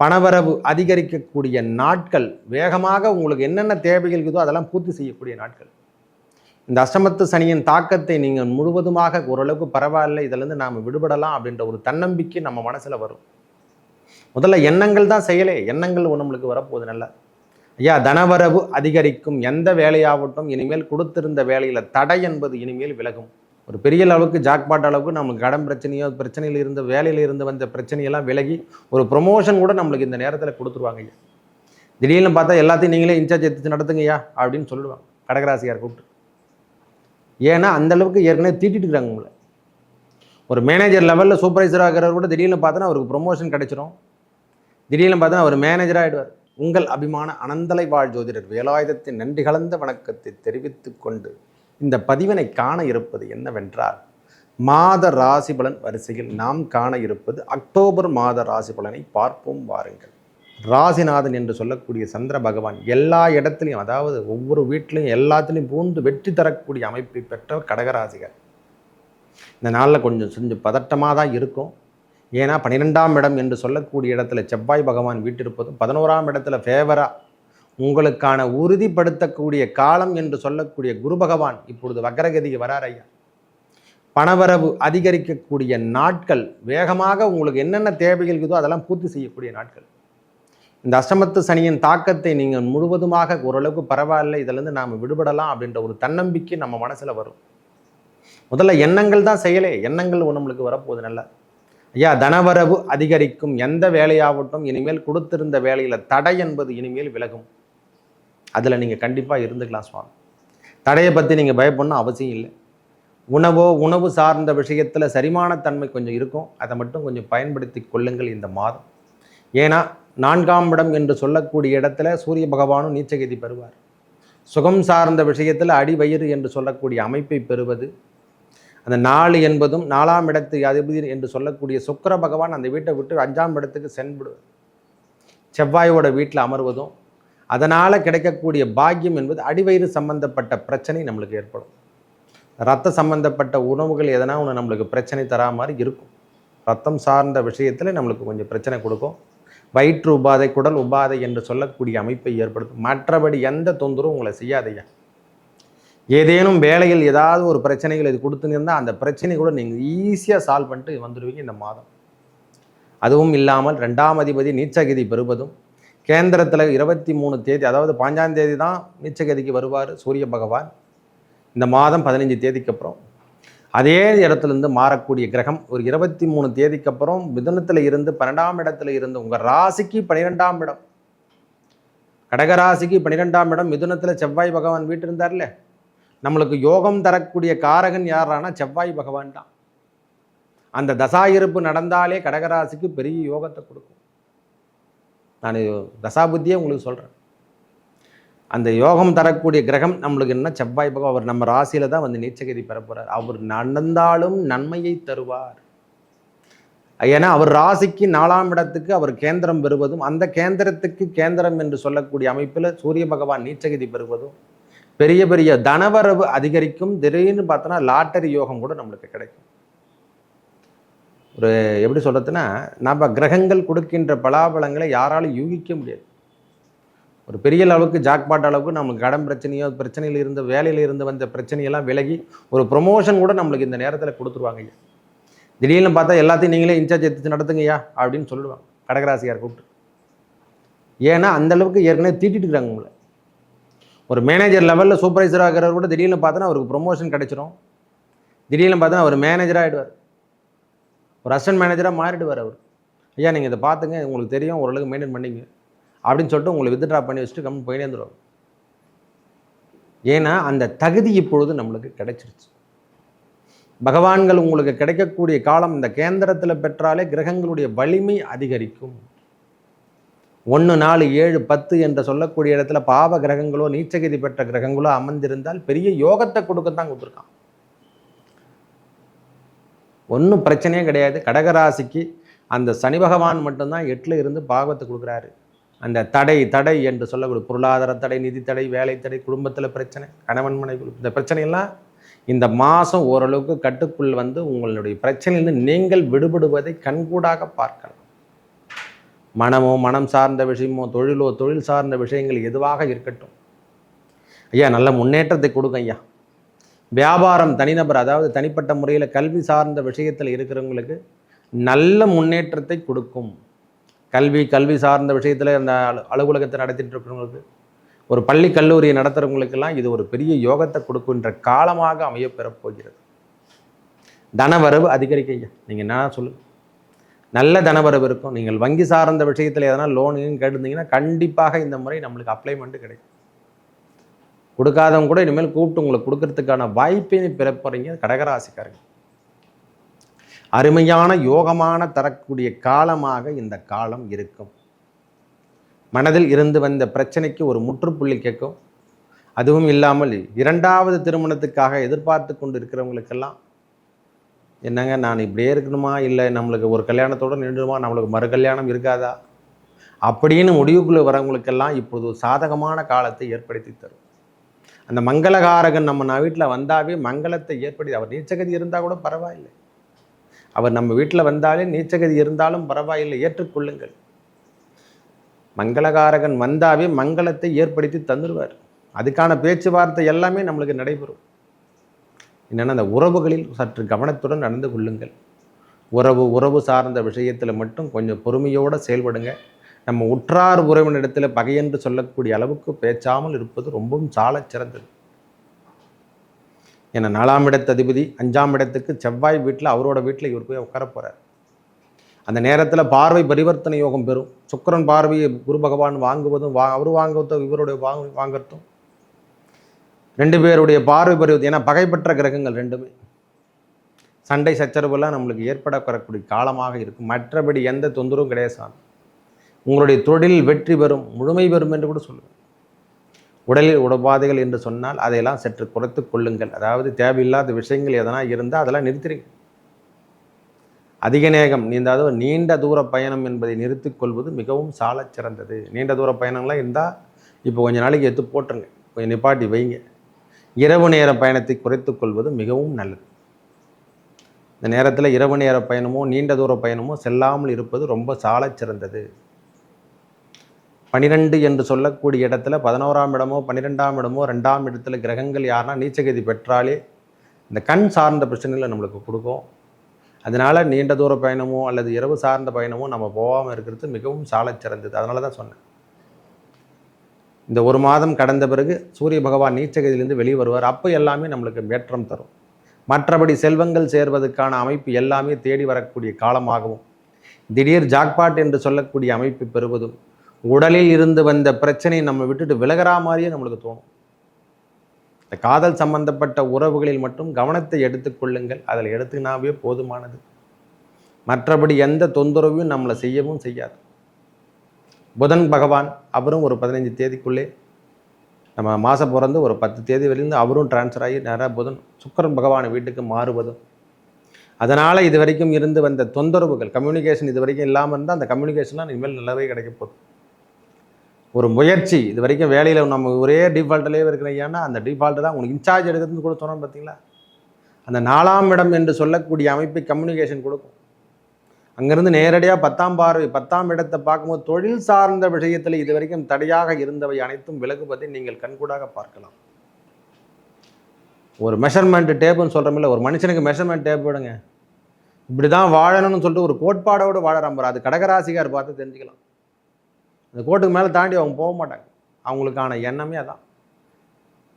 பணவரவு அதிகரிக்கக்கூடிய நாட்கள் வேகமாக உங்களுக்கு என்னென்ன தேவைகள் இருக்குதோ அதெல்லாம் பூர்த்தி செய்யக்கூடிய நாட்கள். இந்த அஷ்டமத்து சனியின் தாக்கத்தை நீங்கள் முழுவதுமாக ஓரளவுக்கு பரவாயில்ல இதிலேருந்து நாம் விடுபடலாம் அப்படின்ற ஒரு தன்னம்பிக்கை நம்ம மனசில் வரும். முதல்ல எண்ணங்கள் தான் செயலே எண்ணங்கள் நம்மளுக்கு வரப்போகுது நல்லா. ஐயா தனவரவு அதிகரிக்கும் எந்த வேலையாகட்டும் இனிமேல் கொடுத்திருந்த வேலையில் தடை என்பது இனிமேல் விலகும். ஒரு பெரிய அளவுக்கு ஜாக்பாட் அளவுக்கு நமக்கு கடன் பிரச்சனையோ பிரச்சனையில் இருந்த வேலையில் இருந்து வந்த பிரச்சனையெல்லாம் விலகி ஒரு ப்ரொமோஷன் கூட நம்மளுக்கு இந்த நேரத்தில் கொடுத்துருவாங்க ஐயா. திடீர்னு பார்த்தா எல்லாத்தையும் நீங்களே இன்சார்ஜ் எடுத்து நடத்துங்கய்யா அப்படின்னு சொல்லுவாங்க கடகராசியார் கூப்பிட்டு. ஏன்னா அந்தளவுக்கு ஏற்கனவே தீட்டிட்டு இருக்காங்க உங்களை. ஒரு மேனேஜர் லெவலில் சூப்பர்வைசர் ஆகிறவர் கூட திடீர்னு பார்த்தோன்னா அவருக்கு ப்ரொமோஷன் கிடைச்சிரும். திடீர்னு பார்த்தா அவர் மேனேஜர் ஆகிடுவார் உங்கள் அபிமான அனந்தலை வாழ் ஜோதிடர் வேலாயுதத்தின் நன்றி கலந்த வணக்கத்தை தெரிவித்துக்கொண்டு இந்த பதிவினை காண இருப்பது என்னவென்றால் மாத ராசி பலன் வரிசையில் நாம் காண இருப்பது அக்டோபர் மாத ராசி பலனை பார்ப்போம் வாருங்கள். ராசிநாதன் என்று சொல்லக்கூடிய சந்திர பகவான் எல்லா இடத்துலையும் அதாவது ஒவ்வொரு வீட்லையும் எல்லாத்துலேயும் பூந்து வெற்றி தரக்கூடிய அமைப்பை பெற்ற கடகராசிகள். இந்த நாளில் கொஞ்சம் கொஞ்சம் பதட்டமாக தான் இருக்கும். ஏன்னா பன்னிரெண்டாம் இடம் என்று சொல்லக்கூடிய இடத்துல செவ்வாய் பகவான் வீட்டிருப்பதும் பதினோராம் இடத்துல ஃபேவராக உங்களுக்கான உறுதிப்படுத்தக்கூடிய காலம் என்று சொல்லக்கூடிய குரு பகவான் இப்பொழுது வக்கரகதிக்கு வரார் ஐயா. பணவரவு அதிகரிக்கக்கூடிய நாட்கள் வேகமாக உங்களுக்கு என்னென்ன தேவைகள் இருக்குதோ அதெல்லாம் பூர்த்தி செய்யக்கூடிய நாட்கள். இந்த அஷ்டமத்து சனியின் தாக்கத்தை நீங்கள் முழுவதுமாக ஓரளவுக்கு பரவாயில்ல இதிலேருந்து நாம் விடுபடலாம் அப்படின்ற ஒரு தன்னம்பிக்கை நம்ம மனசில் வரும். முதல்ல எண்ணங்கள் தான் செயலே எண்ணங்கள் நம்மளுக்கு வரப்போகுது நல்லா. ஐயா தனவரவு அதிகரிக்கும் எந்த வேலையாகட்டும் இனிமேல் கொடுத்திருந்த வேலையில் தடை என்பது இனிமேல் விலகும். அதில் நீங்கள் கண்டிப்பாக இருந்துக்கலாம் சுவாமி. தடையை பற்றி நீங்கள் பயப்படணும் அவசியம் இல்லை. உணவோ உணவு சார்ந்த விஷயத்தில் சரிமானத்தன்மை கொஞ்சம் இருக்கும். அதை மட்டும் கொஞ்சம் பயன்படுத்தி கொள்ளுங்கள் இந்த மாதம். ஏன்னா நான்காம் இடம் என்று சொல்லக்கூடிய இடத்துல சூரிய பகவானும் நீச்சகதி பெறுவார். சுகம் சார்ந்த விஷயத்தில் அடிவயிறு என்று சொல்லக்கூடிய அமைப்பை பெறுவது. அந்த நாலு என்பதும் நாலாம் இடத்து அதிபதி என்று சொல்லக்கூடிய சுக்கர பகவான் அந்த வீட்டை விட்டு அஞ்சாம் இடத்துக்கு சென்படுவது செவ்வாயோட வீட்டில் அமர்வதும் அதனால் கிடைக்கக்கூடிய பாக்கியம் என்பது அடிவயிறு சம்பந்தப்பட்ட பிரச்சனை நம்மளுக்கு ஏற்படும். ரத்த சம்பந்தப்பட்ட உணவுகள் எதனா ஒன்று நம்மளுக்கு பிரச்சனை தரா மாதிரி இருக்கும். ரத்தம் சார்ந்த விஷயத்தில் நம்மளுக்கு கொஞ்சம் பிரச்சனை கொடுக்கும். வயிற்று உபாதை குடல் உபாதை என்று சொல்லக்கூடிய அமைப்பை ஏற்படுத்தும். மற்றபடி எந்த தொந்தரவும் உங்களை செய்யாதையா ஏதேனும் வேலையில் ஏதாவது ஒரு பிரச்சனைகள் இது கொடுத்துருந்தால் அந்த பிரச்சனை கூட நீங்கள் ஈஸியாக சால்வ் பண்ணிட்டு வந்துடுவீங்க இந்த மாதம். அதுவும் இல்லாமல் ரெண்டாம் அதிபதி நீச்சகதி பெறுவதும் கேந்திரத்தில் இருபத்தி மூணு தேதி அதாவது பாஞ்சாம் தேதி தான் நீச்சகதிக்கு வருவார் சூரிய பகவான். இந்த மாதம் பதினஞ்சு தேதிக்கு அப்புறம். அதே இடத்துலேருந்து மாறக்கூடிய கிரகம் ஒரு இருபத்தி மூணு தேதிக்கு அப்புறம் மிதுனத்தில் இருந்து பன்னெண்டாம் இடத்துல இருந்து உங்கள் ராசிக்கு பன்னிரெண்டாம் இடம். கடகராசிக்கு பன்னிரெண்டாம் இடம் மிதுனத்தில் செவ்வாய் பகவான் வீட்டு இருந்தார்ல. நம்மளுக்கு யோகம் தரக்கூடிய காரகன் யாரானா செவ்வாய் பகவான் தான். அந்த தசாயிருப்பு நடந்தாலே கடகராசிக்கு பெரிய யோகத்தை கொடுக்கும். நான் தசாபுத்தியே உங்களுக்கு சொல்கிறேன் அந்த யோகம் தரக்கூடிய கிரகம் நம்மளுக்கு என்ன? செவ்வாய் பகம் அவர் நம்ம ராசியில தான் வந்து நீச்சகதி பெற போகிறார் அவர் நடந்தாலும் நன்மையை தருவார். ஏன்னா அவர் ராசிக்கு நாலாம் இடத்துக்கு அவர் கேந்திரம் பெறுவதும் அந்த கேந்திரத்துக்கு கேந்திரம் என்று சொல்லக்கூடிய அமைப்பில் சூரிய பகவான் நீச்சகதி பெறுவதும் பெரிய பெரிய தனவரவு அதிகரிக்கும். திடீர்னு பார்த்தோன்னா லாட்டரி யோகம் கூட நம்மளுக்கு கிடைக்கும். ஒரு எப்படி சொல்கிறதுன்னா நம்ம கிரகங்கள் கொடுக்கின்ற பலாபலங்களை யாராலும் யூகிக்க முடியாது. ஒரு பெரிய அளவுக்கு ஜாக்பாட் அளவுக்கு நமக்கு கடன் பிரச்சனையோ பிரச்சனையில் இருந்து வேலையில் இருந்து வந்த பிரச்சனையெல்லாம் விலகி ஒரு ப்ரொமோஷன் கூட நம்மளுக்கு இந்த நேரத்தில் கொடுத்துருவாங்க ஐயா. திடீர்னு பார்த்தா எல்லாத்தையும் நீங்களே இன்சார்ஜ் எடுத்து நடத்துங்கய்யா அப்படின்னு சொல்லிடுவாங்க. கடகராசியார் கூப்பிட்டு. ஏன்னா அந்தளவுக்கு ஏற்கனவே தீட்டிட்டு இருக்காங்க உங்களை. ஒரு மேனேஜர் லெவலில் சூப்பர்வைசர் ஆகிறவர் கூட திடீர்னு பார்த்தோன்னா அவருக்கு ப்ரொமோஷன் கிடைச்சிரும். திடீர்னு பார்த்தா அவர் மேனேஜராக ஆகிடுவார் ஒரு அசிஸ்டன்ட் மேனேஜராக மாறிடுவார் அவர். ஐயா நீங்கள் இதை பார்த்துங்க உங்களுக்கு தெரியும் ஓரளவுக்கு மெயின்டைன் பண்ணிங்க. அப்படின்னு சொல்லிட்டு உங்களை வித்ட்ரா பண்ணி வச்சுட்டு கம்மி போயினே இருந்துருவாங்க ஏன்னா அந்த தகுதி இப்பொழுது நம்மளுக்கு கிடைச்சிருச்சு. பகவான்கள் உங்களுக்கு கிடைக்கக்கூடிய காலம் இந்த கேந்திரத்தில் பெற்றாலே கிரகங்களுடைய வலிமை அதிகரிக்கும். ஒன்று நாலு ஏழு பத்து என்று சொல்லக்கூடிய இடத்துல பாவ கிரகங்களோ நீச்சகதி பெற்ற கிரகங்களோ அமர்ந்திருந்தால் பெரிய யோகத்தை கொடுக்கத்தான் கொடுத்துருக்கான். ஒன்றும் பிரச்சனையே கிடையாது. கடகராசிக்கு அந்த சனி பகவான் மட்டும்தான் எட்டில் இருந்து பாகவத்தை கொடுக்குறாரு. அந்த தடை தடை என்று சொல்லக்கூடிய பொருளாதார தடை நிதி தடை வேலை தடை குடும்பத்தில் பிரச்சனை கணவன் மனைவி இந்த பிரச்சனையெல்லாம் இந்த மாதம் ஓரளவுக்கு கட்டுக்குள் வந்து உங்களுடைய பிரச்சனையிலிருந்து நீங்கள் விடுபடுவதை கண்கூடாக பார்க்கலாம். மனமோ மனம் சார்ந்த விஷயமோ தொழிலோ தொழில் சார்ந்த விஷயங்கள் எதுவாக இருக்கட்டும். ஐயா நல்ல முன்னேற்றத்தை கொடுங்க ஐயா. வியாபாரம் தனிநபர் அதாவது தனிப்பட்ட முறையில் கல்வி சார்ந்த விஷயத்தில் இருக்கிறவங்களுக்கு நல்ல முன்னேற்றத்தை கொடுக்கும். கல்வி கல்வி சார்ந்த விஷயத்தில் அந்த அலு அலுவலகத்தை நடத்திட்டு இருக்கிறவங்களுக்கு ஒரு பள்ளி கல்லூரியை நடத்துகிறவங்களுக்கெல்லாம் இது ஒரு பெரிய யோகத்தை கொடுக்குன்ற காலமாக அமைய பெறப்போகிறது. தனவரவு அதிகரிக்கையா நீங்கள் என்ன சொல்லுங்கள் நல்ல தனவரவு இருக்கும். நீங்கள் வங்கி சார்ந்த விஷயத்தில் எதனா லோனு கேட்டிருந்தீங்கன்னா கண்டிப்பாக இந்த முறை நம்மளுக்கு அப்ளைமெண்ட்டு கிடைக்கும். கொடுக்காதவங்க கூட இனிமேல் கூப்பிட்டு உங்களுக்கு கொடுக்கறதுக்கான வாய்ப்பை பிறப்புறீங்க கடகராசிக்காரங்க. அருமையான யோகமான தரக்கூடிய காலமாக இந்த காலம் இருக்கும். மனதில் இருந்து வந்த பிரச்சனைக்கு ஒரு முற்றுப்புள்ளி கேட்கும். அதுவும் இல்லாமல் இரண்டாவது திருமணத்துக்காக எதிர்பார்த்து கொண்டு இருக்கிறவங்களுக்கெல்லாம் என்னங்க நான் இப்படியே இருக்கணுமா? இல்லை நம்மளுக்கு ஒரு கல்யாணத்தோடு நின்றுமா நம்மளுக்கு மறு கல்யாணம் இருக்காதா? அப்படின்னு முடிவுக்குள்ளே வரவங்களுக்கெல்லாம் இப்போது சாதகமான காலத்தை ஏற்படுத்தி தரும். அந்த மங்களகாரகன் நம்ம வீட்டில் வந்தாவே மங்களத்தை ஏற்படுத்தி அவர் நீச்சகதி இருந்தால் கூட பரவாயில்லை. அவர் நம்ம வீட்டில் வந்தாலே நீச்சகதி இருந்தாலும் பரவாயில்லை ஏற்றுக்கொள்ளுங்கள். மங்களகாரகன் வந்தாவே மங்களத்தை ஏற்படுத்தி தந்துடுவார் அதுக்கான பேச்சுவார்த்தை எல்லாமே நம்மளுக்கு நடைபெறும். என்னென்னா அந்த உறவுகளில் சற்று கவனத்துடன் நடந்து கொள்ளுங்கள். உறவு உறவு சார்ந்த விஷயத்தில் மட்டும் கொஞ்சம் பொறுமையோடு செயல்படுங்க. நம்ம உற்றார் உறவினிடத்தில் பகையென்று சொல்லக்கூடிய அளவுக்கு பேச்சாமல் இருப்பது ரொம்பவும் சால சிறந்தது. ஏன்னா நாலாம் இடத்து அதிபதி அஞ்சாம் இடத்துக்கு செவ்வாய் வீட்டில் அவரோட வீட்டில் இவர் போய் உட்கார போகிறார் அந்த நேரத்தில் பார்வை பரிவர்த்தனை யோகம் பெறும். சுக்கரன் பார்வையை குரு பகவான் வாங்குவதும் வா அவர் வாங்குவதும் இவருடைய வாங்க வாங்குறதும். ரெண்டு பேருடைய பார்வை பரிவர்த்தனை ஏன்னா பகைப்பற்ற கிரகங்கள் ரெண்டுமே. சண்டை சச்சரவுலாம் நம்மளுக்கு ஏற்படக்கூடிய காலமாக இருக்கும். மற்றபடி எந்த தொந்தரவும் கிடையாது சாமி. உங்களுடைய தொழில் வெற்றி பெறும் முழுமை பெறும் என்று கூட சொல்லுவேன் உடலில் உடபாதைகள் என்று சொன்னால் அதையெல்லாம் சற்று குறைத்து கொள்ளுங்கள். அதாவது தேவையில்லாத விஷயங்கள் எதனா இருந்தால் அதெல்லாம் நிறுத்திடுங்க அதிக நேகம் நீந்தாவது நீண்ட தூர பயணம் என்பதை நிறுத்திக் கொள்வது மிகவும் சால சிறந்தது. நீண்ட தூர பயணங்கள்லாம் இருந்தால் இப்போ கொஞ்சம் நாளைக்கு எடுத்து போட்டுருங்க. கொஞ்சம் நிப்பாட்டி வைங்க. இரவு நேர பயணத்தை குறைத்து கொள்வது மிகவும் நல்லது. இந்த நேரத்தில் இரவு நேர பயணமோ நீண்ட தூர பயணமோ செல்லாமல் இருப்பது ரொம்ப சால சிறந்தது. பனிரெண்டு என்று சொல்லக்கூடிய இடத்துல பதினோராம் இடமோ பன்னிரெண்டாம் இடமோ ரெண்டாம் இடத்துல கிரகங்கள் யாருன்னா நீச்சகதி பெற்றாலே இந்த கண் சார்ந்த பிரச்சனைகளை நம்மளுக்கு கொடுக்கும். அதனால் நீண்ட தூர பயணமோ அல்லது இரவு சார்ந்த பயணமோ நம்ம போகாமல் இருக்கிறது மிகவும் சாலச்சிறந்தது அதனால தான் சொன்னேன். இந்த ஒரு மாதம் கடந்த பிறகு சூரிய பகவான் நீச்சகதியிலிருந்து வெளியே வருவார். அப்போ எல்லாமே நம்மளுக்கு மேற்றம் தரும். மற்றபடி செல்வங்கள் சேர்வதற்கான அமைப்பு எல்லாமே தேடி வரக்கூடிய காலமாகவும் திடீர் ஜாக்பாட் என்று சொல்லக்கூடிய அமைப்பு பெறுவதும் உடலில் இருந்து வந்த பிரச்சனையை நம்ம விட்டுட்டு விலகிறா மாதிரியே நம்மளுக்கு தோணும். இந்த காதல் சம்பந்தப்பட்ட உறவுகளில் மட்டும் கவனத்தை எடுத்துக்கொள்ளுங்கள் அதில் எடுத்துனாவே போதுமானது. மற்றபடி எந்த தொந்தரவையும் நம்மளை செய்யவும் செய்யாது. புதன் பகவான் அவரும் ஒரு பதினைஞ்சு தேதிக்குள்ளே நம்ம மாதம் பிறந்து ஒரு பத்து தேதி வரைந்து அவரும் டிரான்ஸ்ஃபர் ஆகி நேராக புதன் சுக்கரன் பகவான் வீட்டுக்கு மாறுவதும். அதனால் இது வரைக்கும் இருந்து வந்த தொந்தரவுகள் கம்யூனிகேஷன் இது வரைக்கும் இல்லாமல் இருந்தால் அந்த கம்யூனிகேஷன்லாம் இனிமேல் நல்லாவே கிடைக்க போகுது. ஒரு முயற்சி. இது வரைக்கும் வேலையில் நம்ம ஒரே டிஃபால்ட்டிலே இருக்கிற ஏன்னா அந்த டிஃபால்ட்டு தான் உங்களுக்கு இன்சார்ஜ் எடுக்கிறதுன்னு கூட சொன்னோம் பார்த்தீங்களா? அந்த நாலாம் இடம் என்று சொல்லக்கூடிய அமைப்பை கம்யூனிகேஷன் கொடுக்கும். அங்கேருந்து நேரடியாக பத்தாம் பார்வை பத்தாம் இடத்தை பார்க்கும்போது தொழில் சார்ந்த விஷயத்தில் இது வரைக்கும் தடையாக இருந்தவை அனைத்தும் விலகுவதை நீங்கள் கண்கூடாக பார்க்கலாம். ஒரு மெஷர்மெண்ட் டேப்புன்னு சொல்கிறோமில்ல ஒரு மனுஷனுக்கு மெஷர்மெண்ட் டேப் விடுங்க இப்படி தான் வாழணும்னு சொல்லிட்டு ஒரு கோட்பாடோடு வாழறான் பாரு. அது கடகராசிகார் பார்த்து தெரிஞ்சுக்கலாம். அந்த கோட்டுக்கு மேலே தாண்டி அவங்க போக மாட்டாங்க. அவங்களுக்கான எண்ணமே அதான்.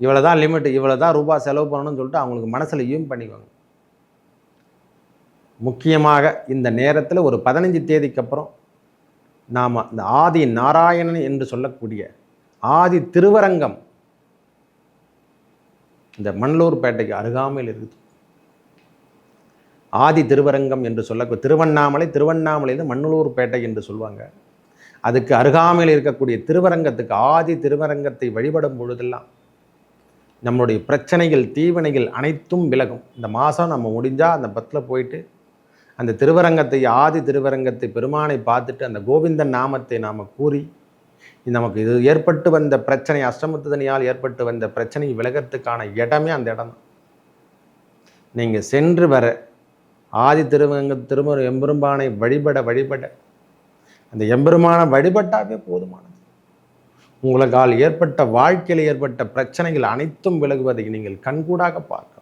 இவ்வளோ தான் லிமிட் இவ்வளோ தான் ரூபா செலவு பண்ணணும்னு சொல்லிட்டு அவங்களுக்கு மனசில் யூம் பண்ணிக்குவாங்க. முக்கியமாக இந்த நேரத்தில் ஒரு பதினஞ்சு தேதிக்கு அப்புறம் நாம் இந்த ஆதி நாராயணன் என்று சொல்லக்கூடிய ஆதி திருவரங்கம் இந்த மண்ணூர் பேட்டைக்கு அருகாமையில் இருக்குது. ஆதி திருவரங்கம் என்று சொல்ல திருவண்ணாமலை திருவண்ணாமலையில் மண்ணலூர் பேட்டை என்று சொல்லுவாங்க அதுக்கு அருகாமையில் இருக்கக்கூடிய திருவரங்கத்துக்கு ஆதி திருவரங்கத்தை வழிபடும் பொழுதெல்லாம் நம்மளுடைய பிரச்சனைகள் தீவினைகள் அனைத்தும் விலகும். இந்த மாதம் நம்ம முடிஞ்சால் அந்த பத்தில் போயிட்டு அந்த திருவரங்கத்தை ஆதி திருவரங்கத்தை பெருமானை பார்த்துட்டு அந்த கோவிந்தன் நாமத்தை நாம் கூறி நமக்கு இது ஏற்பட்டு வந்த பிரச்சனை அஷ்டமத்துதனியால் ஏற்பட்டு வந்த பிரச்சனை விலகத்துக்கான இடமே அந்த இடம் தான். நீங்கள் சென்று வர ஆதி திருவங்க திருமண எம்பெரும்பானை வழிபட வழிபட அந்த எம்பெருமான வழிபட்டாவே போதுமானது. உங்களுக்கால் ஏற்பட்ட வாழ்க்கையில் ஏற்பட்ட பிரச்சனைகள் அனைத்தும் விலகுவதை நீங்கள் கண்கூடாக பார்க்க